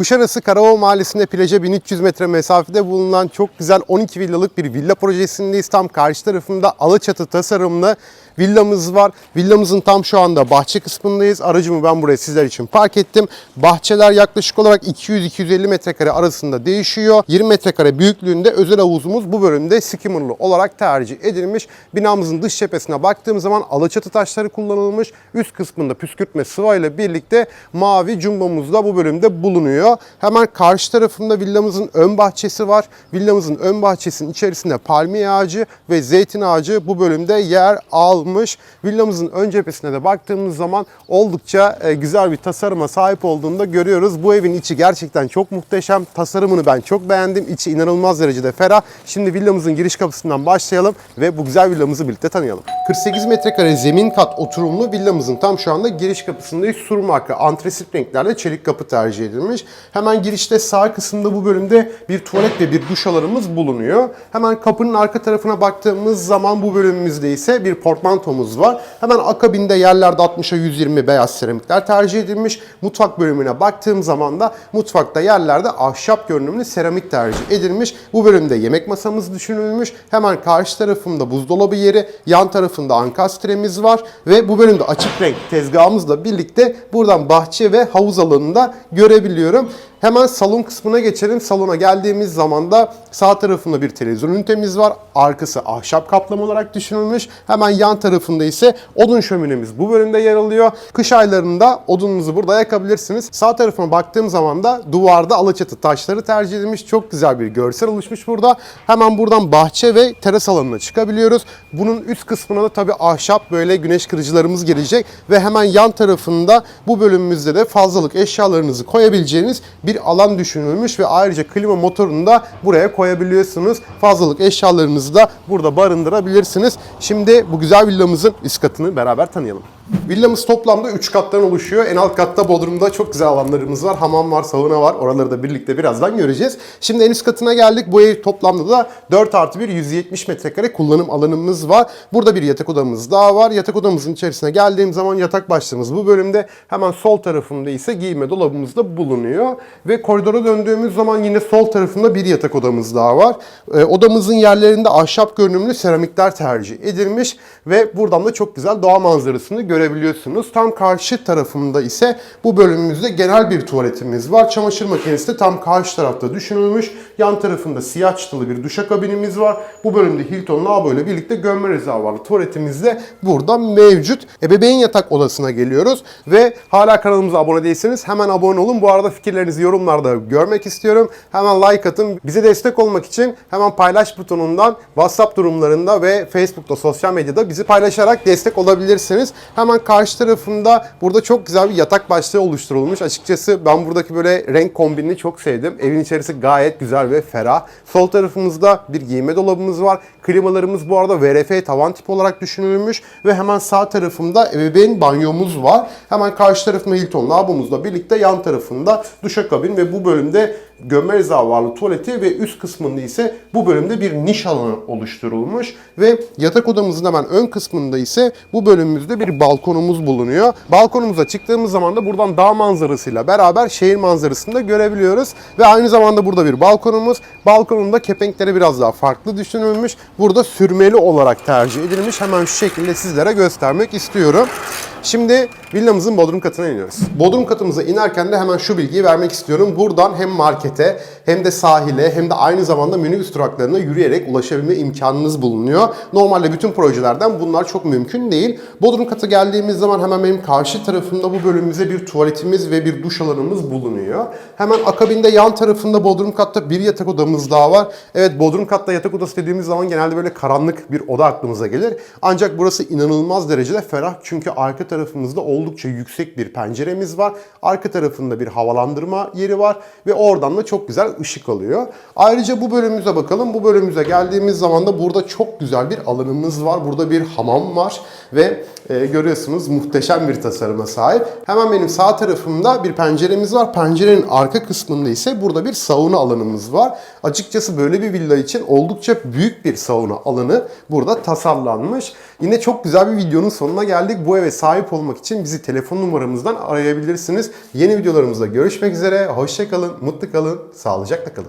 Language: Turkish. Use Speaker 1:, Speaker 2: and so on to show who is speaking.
Speaker 1: Kuşarası Karaova Mahallesi'nde plaja 1300 metre mesafede bulunan çok güzel 12 villalık bir villa projesindeyiz. Tam karşı tarafında Alaçatı tasarımlı villamız var. Villamızın tam şu anda bahçe kısmındayız. Aracımı ben buraya sizler için park ettim. Bahçeler yaklaşık olarak 200-250 metrekare arasında değişiyor. 20 metrekare büyüklüğünde özel havuzumuz bu bölümde skimmerlı olarak tercih edilmiş. Binamızın dış cephesine baktığım zaman Alaçatı taşları kullanılmış. Üst kısmında püskürtme sıvayla birlikte mavi cumbomuz da bu bölümde bulunuyor. Hemen karşı tarafında villamızın ön bahçesi var. Villamızın ön bahçesinin içerisinde palmiye ağacı ve zeytin ağacı bu bölümde yer almış. Villamızın ön cephesine de baktığımız zaman oldukça e, güzel bir tasarıma sahip olduğunu da görüyoruz. Bu evin içi gerçekten çok muhteşem. Tasarımını ben çok beğendim. İçi inanılmaz derecede ferah. Şimdi villamızın giriş kapısından başlayalım ve bu güzel villamızı birlikte tanıyalım. 48 metrekare zemin kat oturumlu villamızın tam şu anda giriş kapısındayız. Sur marka antresit renklerde çelik kapı tercih edilmiş. Hemen girişte sağ kısımda bu bölümde bir tuvalet ve bir duş alanımız bulunuyor. Hemen kapının arka tarafına baktığımız zaman bu bölümümüzde ise bir portmantomuz var. Hemen akabinde yerlerde 60'a 120 beyaz seramikler tercih edilmiş. Mutfak bölümüne baktığım zaman da mutfakta yerlerde ahşap görünümlü seramik tercih edilmiş. Bu bölümde yemek masamız düşünülmüş. Hemen karşı tarafında buzdolabı yeri, yan tarafında ankastremiz var ve bu bölümde açık renk tezgahımızla birlikte buradan bahçe ve havuz alanında görebiliyorum. Hemen salon kısmına geçelim. Salona geldiğimiz zaman da sağ tarafında bir televizyon ünitemiz var. Arkası ahşap kaplama olarak düşünülmüş. Hemen yan tarafında ise odun şöminemiz bu bölümde yer alıyor. Kış aylarında odununuzu burada yakabilirsiniz. Sağ tarafına baktığım zaman da duvarda alaçatı taşları tercih edilmiş. Çok güzel bir görsel oluşmuş burada. Hemen buradan bahçe ve teras alanına çıkabiliyoruz. Bunun üst kısmına da tabii ahşap böyle güneş kırıcılarımız gelecek ve hemen yan tarafında bu bölümümüzde de fazlalık eşyalarınızı koyabileceğiniz bir alan düşünülmüş ve ayrıca klima motorunu da buraya koyabiliyorsunuz. Fazlalık eşyalarınızı da burada barındırabilirsiniz. Şimdi bu güzel villamızın üst katını beraber tanıyalım. Villamız toplamda 3 kattan oluşuyor. En alt katta Bodrum'da çok güzel alanlarımız var. Hamam var, sauna var. Oraları da birlikte birazdan göreceğiz. Şimdi en üst katına geldik. Bu ev toplamda da 4 artı 1 170 metrekare kullanım alanımız var. Burada bir yatak odamız daha var. Yatak odamızın içerisine geldiğim zaman yatak başlığımız bu bölümde. Hemen sol tarafında ise giyinme dolabımız da bulunuyor. Ve koridora döndüğümüz zaman yine sol tarafında bir yatak odamız daha var. Ee, odamızın yerlerinde ahşap görünümlü seramikler tercih edilmiş. Ve buradan da çok güzel doğa manzarasını görebiliyorsunuz. Tam karşı tarafında ise bu bölümümüzde genel bir tuvaletimiz var. Çamaşır makinesi de tam karşı tarafta düşünülmüş. Yan tarafında siyah çıtalı bir duşakabinimiz var. Bu bölümde Hilton lavabo ile birlikte gömme rezervuarlı tuvaletimiz de burada mevcut. Ebeveyn yatak odasına geliyoruz ve hala kanalımıza abone değilseniz hemen abone olun. Bu arada fikirlerinizi yorumlarda görmek istiyorum. Hemen like atın. Bize destek olmak için hemen paylaş butonundan WhatsApp durumlarında ve Facebook'ta sosyal medyada bizi paylaşarak destek olabilirsiniz. Hemen karşı tarafında burada çok güzel bir yatak başlığı oluşturulmuş. Açıkçası ben buradaki böyle renk kombinini çok sevdim. Evin içerisi gayet güzel ve ferah. Sol tarafımızda bir giyinme dolabımız var. Klimalarımız bu arada VRF tavan tipi olarak düşünülmüş ve hemen sağ tarafında ebeveyn banyomuz var. Hemen karşı tarafında Hilton lavabomuzla birlikte yan tarafında duşakabin ve bu bölümde gömme rezervuarlı tuvaleti ve üst kısmında ise bu bölümde bir niş alanı oluşturulmuş ve yatak odamızın hemen ön kısmında ise bu bölümümüzde bir balkonumuz bulunuyor. Balkonumuza çıktığımız zaman da buradan dağ manzarasıyla beraber şehir manzarasını da görebiliyoruz ve aynı zamanda burada bir balkonumuz. Balkonun da kepenkleri biraz daha farklı düşünülmüş. Burada sürmeli olarak tercih edilmiş. Hemen şu şekilde sizlere göstermek istiyorum. Şimdi villamızın bodrum katına iniyoruz. Bodrum katımıza inerken de hemen şu bilgiyi vermek istiyorum. Buradan hem markete hem de sahile hem de aynı zamanda minibüs duraklarına yürüyerek ulaşabilme imkanınız bulunuyor. Normalde bütün projelerden bunlar çok mümkün değil. Bodrum katı geldiğimiz zaman hemen benim karşı tarafımda bu bölümümüze bir tuvaletimiz ve bir duş alanımız bulunuyor. Hemen akabinde yan tarafında bodrum katta bir yatak odamız daha var. Evet bodrum katta yatak odası dediğimiz zaman genelde böyle karanlık bir oda aklımıza gelir. Ancak burası inanılmaz derecede ferah çünkü arka tarafımızda oldukça yüksek bir penceremiz var. Arka tarafında bir havalandırma yeri var ve oradan da çok güzel ışık alıyor. Ayrıca bu bölümümüze bakalım. Bu bölümümüze geldiğimiz zaman da burada çok güzel bir alanımız var. Burada bir hamam var ve e, görüyorsunuz muhteşem bir tasarıma sahip. Hemen benim sağ tarafımda bir penceremiz var. Pencerenin arka kısmında ise burada bir sauna alanımız var. Açıkçası böyle bir villa için oldukça büyük bir sauna alanı burada tasarlanmış. Yine çok güzel bir videonun sonuna geldik. Bu eve sahip olmak için bizi telefon numaramızdan arayabilirsiniz. Yeni videolarımızda görüşmek üzere. Hoşçakalın, mutlu kalın, sağlıcakla kalın.